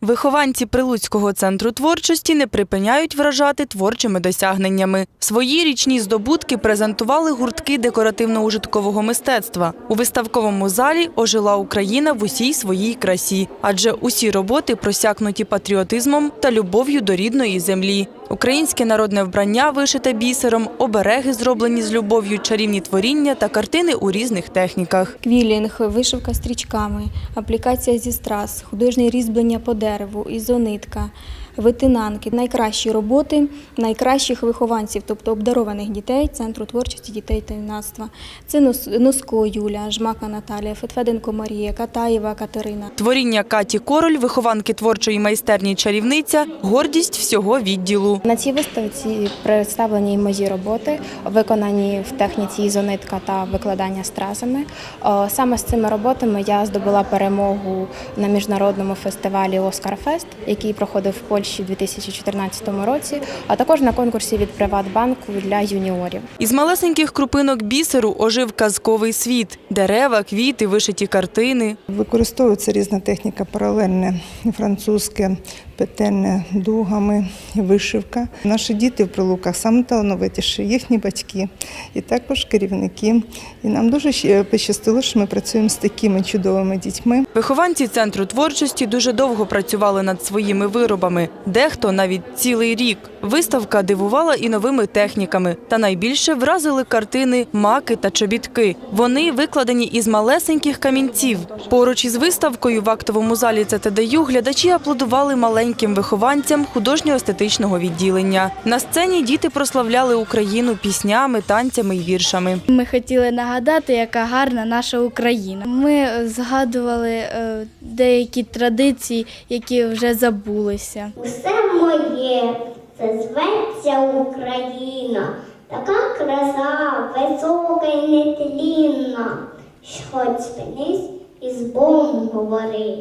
Вихованці Прилуцького центру творчості не припиняють вражати творчими досягненнями. Свої річні здобутки презентували гуртки декоративно-ужиткового мистецтва. У виставковому залі ожила Україна в усій своїй красі, адже усі роботи просякнуті патріотизмом та любов'ю до рідної землі. Українське народне вбрання вишите бісером, обереги зроблені з любов'ю, чарівні творіння та картини у різних техніках. Квілінг, вишивка стрічками, аплікація зі страс, художнє різьблення по дереву, ізонитка, витинанки. Найкращі роботи найкращих вихованців, тобто обдарованих дітей Центру творчості дітей та юнацтва. Це Нос- Носко Юля, Жмака Наталія, Фетфеденко Марія, Катаєва Катерина. Творіння Каті Король, вихованки творчої майстерні чарівниця, гордість всього відділу. На цій виставці представлені мої роботи, виконані в техніці ізонитка та викладання стразами. Саме з цими роботами я здобула перемогу на міжнародному фестивалі Оскар Фест, який проходив в Польщі у 2014 році, а також на конкурсі від Приватбанку для юніорів. Із малесеньких крупинок бісеру ожив казковий світ: дерева, квіти, вишиті картини. Використовується різна техніка паралельне, французьке, петельне, дугами, вишивка. Наші діти в прилуках саме талановитіші, їхні батьки і також керівники. І нам дуже пощастило, що ми працюємо з такими чудовими дітьми. Вихованці центру творчості дуже довго працювали над своїми виробами, дехто навіть цілий рік. Виставка дивувала і новими техніками, та найбільше вразили картини маки та чобітки. Вони викладені із малесеньких камінців. Поруч із виставкою в актовому залі ЦТДЮ глядачі аплодували маленьким вихованцям художньо-естетичного відділення. На сцені діти прославляли Україну піснями, танцями і віршами. Ми хотіли нагадати, яка гарна наша Україна. Ми згадували е, деякі традиції, які вже забулися. Усе моє, це зветься Україна, така краса, висока й нетлінна, що хоч спинись і з Богом говори.